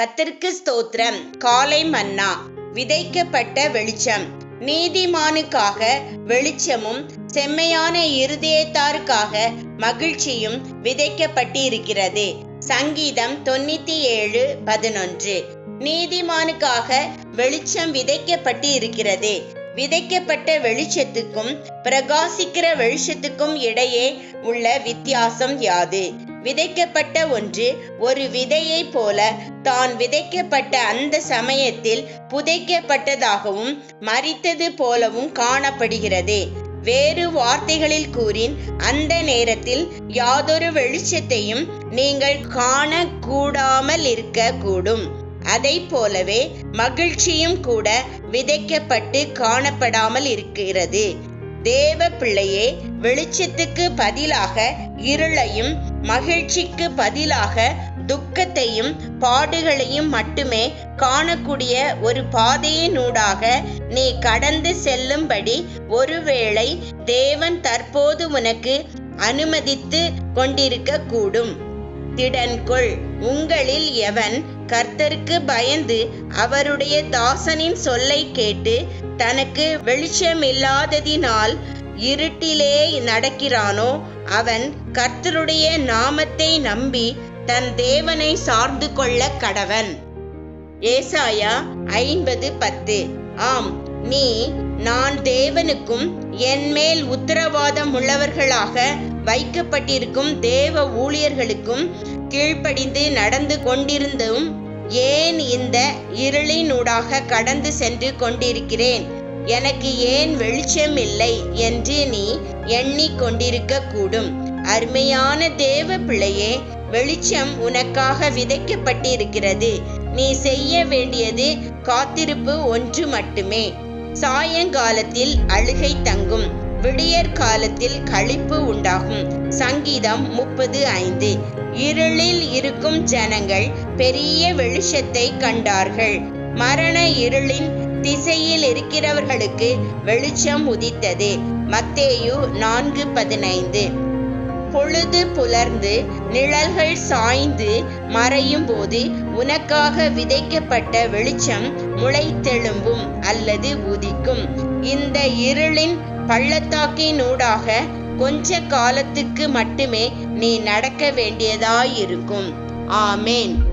கத்திற்கு ஸ்தோத்திரம். காலை மன்னா விதைக்கப்பட்ட வெளிச்சம். நீதிமானுக்காக வெளிச்சமும் செம்மையான இருதயத்தாருக்காக மகிழ்ச்சியும் விதைக்கப்பட்டிருக்கிறது. சங்கீதம் தொண்ணூத்தி ஏழு பதினொன்று. நீதிமானுக்காக வெளிச்சம் விதைக்கப்பட்டு இருக்கிறது விதைக்கப்பட்ட வெளிச்சத்துக்கும் பிரகாசிக்கிற வெளிச்சத்துக்கும் இடையே உள்ள வித்தியாசம் யாது? விதைக்கப்பட்ட ஒன்று ஒரு விதையைப் போல. தான் விதைக்கப்பட்ட அந்த சமயத்தில் புதைக்கப்பட்டதாகவும் மறித்தது போலவும் காணப்படுகிறது. வேறு வார்த்தைகளில் கூறின் அந்த நேரத்தில் யாதொரு வெளிச்சத்தையும் நீங்கள் காணக்கூடாமல் இருக்கக்கூடும். அதை போலவே மகிழ்ச்சியும் கூட விதைக்கப்பட்டு காணப்படாமல் இருக்கிறது. தேவ பிள்ளையே வெளிச்சத்துக்கு பதிலாக இருளையும் மகிழ்ச்சிக்கு பதிலாக துக்கத்தையும் பாடுகளையும் மட்டுமே காணக்கூடிய ஒரு பாதையினூடாக நீ கடந்து செல்லும்படி ஒருவேளை தேவன் தற்போது உனக்கு அனுமதித்து கொண்டிருக்க கூடும் திடன்கொள். உங்களில் எவன் கர்த்தருக்கு பயந்து அவருடைய தாசனின் சொல்லை கேட்டு தனக்கு வெளிச்சமில்லாததினால் இருட்டிலே நடக்கிறானோ அவன் கர்த்தருடைய நாமத்தை நம்பி தன் தேவனை சார்ந்து கொள்ள கடவன். ஏசாயா ஐம்பது பத்து. ஆம் நீ நான் தேவனுக்கும் என் மேல் உத்தரவாதம் உள்ளவர்களாக வைக்கப்பட்டிருக்கும் தேவ ஊழியர்களுக்கும் கீழ்ப்படிந்து நடந்து கொண்டிருந்தும் ஏன் இந்த இருளினூடாக கடந்து சென்று கொண்டிருக்கிறேன்? எனக்கு ஏன் வெளிச்சம் இல்லை என்று நீ எண்ணிக்கொண்டிருக்க கூடும் அருமையான தேவ பிள்ளையே வெளிச்சம் உனக்காக விதைக்கப்பட்டிருக்கிறது. நீ செய்ய வேண்டியது காத்திருப்பு ஒன்று மட்டுமே. சாயங்காலத்தில் அழுகை தங்கும். விடியற் காலத்தில் கழிப்பு உண்டாகும். சங்கீதம் முப்பது ஐந்து. இருளில் இருக்கும் ஜனங்கள் பெரிய வெளிச்சத்தை கண்டார்கள். மரண இருளின் திசையில் இருக்கிறவர்களுக்கு வெளிச்சம் உதித்தது. மத்தேயு நான்கு பதினைந்து. பொழுது புலர்ந்து நிழல்கள் சாய்ந்து மறையும் போது உனக்காக விதைக்கப்பட்ட வெளிச்சம் முளைத்தெழும்பும் அல்லது உதிக்கும். இந்த இருளின் பள்ளத்தாக்கினூடாக கொஞ்ச காலத்துக்கு மட்டுமே நீ நடக்க வேண்டியதாயிருக்கும். ஆமேன்.